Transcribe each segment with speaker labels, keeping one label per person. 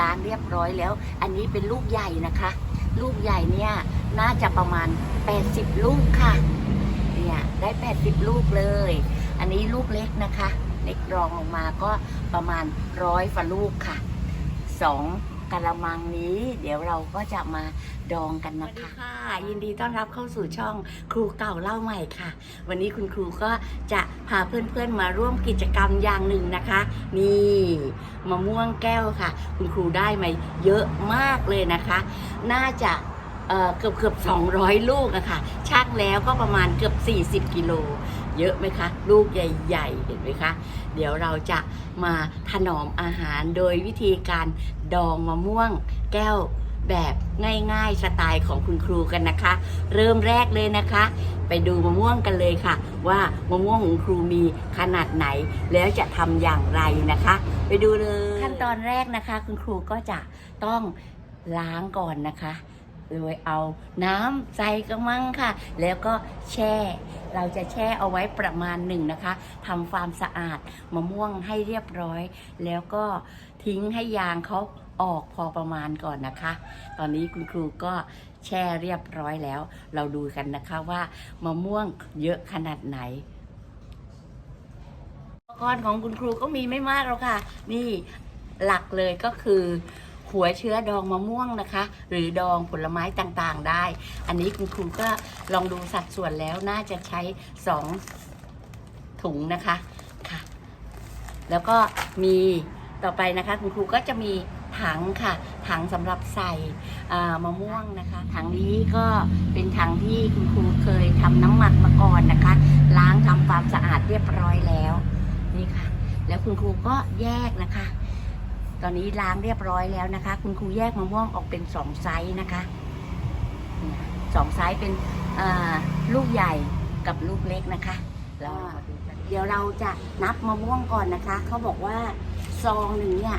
Speaker 1: ล้างเรียบร้อยแล้ว อันนี้เป็นลูกใหญ่นะคะ ลูกใหญ่เนี่ยน่าจะประมาณ 80 ลูกค่ะ เนี่ยได้ 80 ลูกเลย อันนี้ลูกเล็กนะคะ เล็กรองลงมาก็ประมาณร้อยฝ่าลูกค่ะสอง กะละมังนี้ เดี๋ยวเราก็จะมาดองกันนะคะ ค่ะ ยินดีต้อนรับเข้าสู่ช่องครูเก่าเล่าใหม่ค่ะ วันนี้คุณครูก็จะพาเพื่อนๆมาร่วมกิจกรรมอย่างหนึ่งนะคะ นี่มะม่วงแก้วค่ะ คุณครูได้มาเยอะมากเลยนะคะ น่าจะเอ่อเกือบเกือบ200 ลูกอะค่ะช่างแล้วก็ประมาณเกือบ 40 กิโล เยอะไหมคะ ลูกใหญ่ๆ เห็นไหมคะ เดี๋ยวเราจะมาถนอมอาหารโดยวิธีการดองมะม่วงแก้วแบบง่ายๆ สไตล์ของคุณครูกันนะคะ เริ่มแรกเลยนะคะ ไปดูมะม่วงกันเลยค่ะ ว่ามะม่วงของครูมีขนาดไหน แล้วจะทำอย่างไรนะคะ ไปดูเลยขั้นตอนแรกนะคะ คุณครูก็จะต้องล้างก่อนนะคะ โดยเอาน้ำใส่กระมังค่ะ แล้วก็แช่ เราจะแช่เอาไว้ประมาณหนึ่งนะคะทำความสะอาดมะม่วงให้เรียบร้อย แล้วก็ทิ้งให้ยางเขาออกพอประมาณก่อนนะคะ ตอนนี้คุณครูก็แช่เรียบร้อยแล้ว เราดูกันนะคะว่ามะม่วงเยอะขนาดไหนอุปกรณ์ของคุณครูก็มีไม่มากหรอกค่ะ นี่หลักเลยก็คือ หัวเชื้อดองมะม่วงนะคะ หรือดองผลไม้ต่างๆได้ อันนี้คุณครูก็ลองดูสัดส่วนแล้วน่าจะใช้สองถุงนะคะค่ะ แล้วก็มีต่อไปนะคะคุณครูก็จะมีถังค่ะ ถังสำหรับใส่มะม่วงนะคะ ถังนี้ก็เป็นถังที่คุณครูเคยทำน้ำหมักมาก่อนนะคะ ล้างทำความสะอาดเรียบร้อยแล้วนี่ค่ะ แล้วคุณครูก็แยกนะคะ ตอนนี้ล้างเรียบร้อยแล้วนะคะ คุณครูแยกมะม่วงออกเป็นสองไซส์นะคะสองไซส์เป็นลูกใหญ่กับลูกเล็กนะคะแล้วเดี๋ยวเราจะนับมะม่วงก่อนนะคะ เขาบอกว่าซองหนึ่งเนี่ย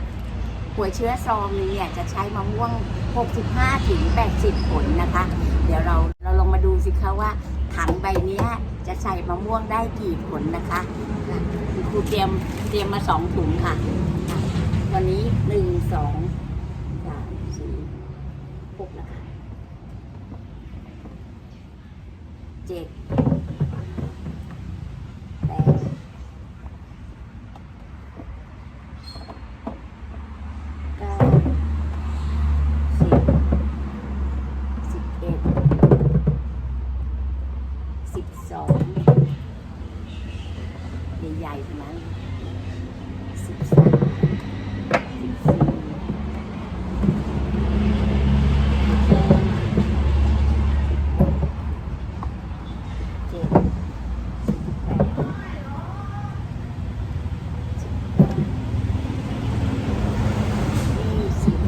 Speaker 1: หัวเชื้อซองหนึงเนี่ยจะใช้มะม่วง 65ถึง80 ผลนะคะ เดี๋ยวเราเราลองมาดูสิคะว่าถังใบเนี้ยจะใส่มะม่วงได้กี่ผลนะคะค่ะคุณครูเตรียมเตรียมมาสองถุงค่ะ วันนี้หนึ่งสองสามสี่หกนะคะเจ็ดแปดเก้าสิบสิบเอ็ดสิบสองใหญ่ๆทั้งนั้นสิบสาม สิบสี่เจ็ดสิบแปดสิบเก้ายี่สิบ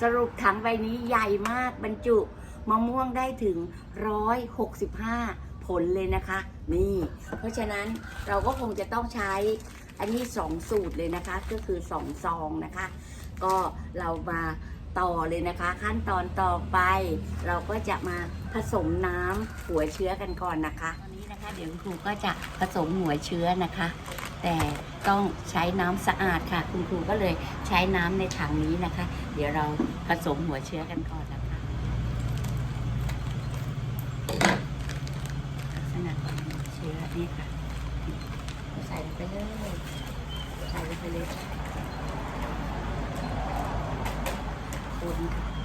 Speaker 1: สรุปถังใบนี้ใหญ่มากบรรจุมะม่วงได้ถึง 165 ผลเลยนะคะ นี่ เพราะฉะนั้นเราก็คงจะต้องใช้อันนี้ 2 สูตรเลยนะคะ ก็คือ 2 ซองนะคะ ก็เรามาต่อเลยนะคะ ขั้นตอนต่อไป เราก็จะมาผสมน้ำหัวเชื้อกันก่อนนะคะตอนนี้นะคะ เดี๋ยวคุณครูก็จะผสมหัวเชื้อนะคะ แต่ต้องใช้น้ำสะอาดค่ะ คุณครูก็เลยใช้น้ำในถังนี้นะคะ เดี๋ยวเราผสมหัวเชื้อกันก่อนนะคะลักษณะของเชื้อนี่ค่ะ ใส่ลงไปเลยใส่ลงไปเลยค่ะคนค่ะ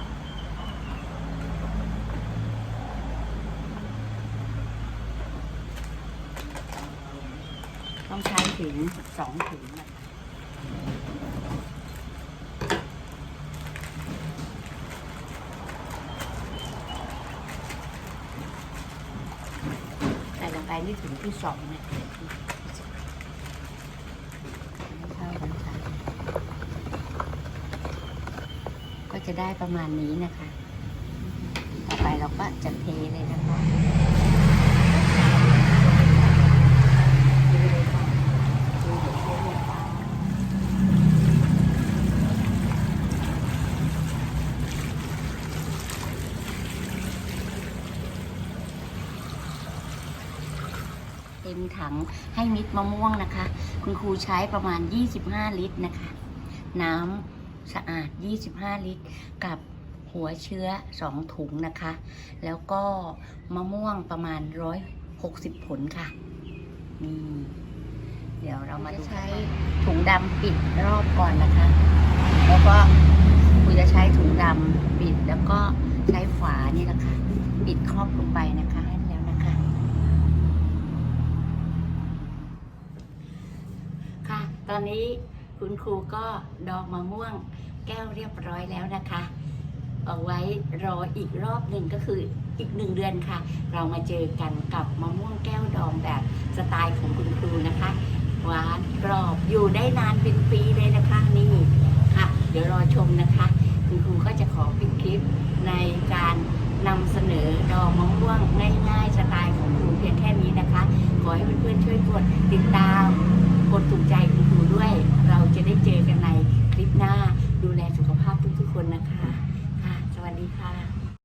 Speaker 1: ต้องใช้ถึงสองถุงนะคะใส่ลงไปนี่ถุงที่สองเนี่ยก็จะได้ประมาณนี้นะคะ ต่อไปเราก็จะเทเลยนะคะเทเลยค่ะเท งถังให้มิตรมะม่วงนะคะ คุณครูใช้ประมาณ 25 ลิตรนะคะ น้ำสะอาด 25 ลิตร กับหัวเชื้อ 2 ถุงนะคะ แล้วก็มะม่วงประมาณ 160 ผลค่ะนี่เดี๋ยวเรามาดูใช้ถุงดำปิดรอบก่อนนะคะ แล้วก็คุณจะใช้ถุงดำปิดแล้วก็ใช้ฝานี่แหละค่ะปิดครอบลงไปนะคะให้แล้วนะคะ ค่ะ ตอน นี้คุณครูก็ดองมะม่วงแก้วเรียบร้อยแล้วนะคะเอาไว้รออีกรอบหนึ่งก็คืออีกหนึ่งเดือนค่ะ เรามาเจอกันกับมะม่วงแก้วดองแบบสไตล์ของคุณครูนะคะหวานกรอบอยู่ได้นานเป็นปีเลยนะคะนี่ค่ะ เดี๋ยวรอชมนะคะ คุณครูก็จะขอปิดคลิปในการนำเสนอดองมะม่วงง่ายๆสไตล์ของครูเพียงแค่นี้นะคะ ขอให้เพื่อนๆช่วยกดติดตาม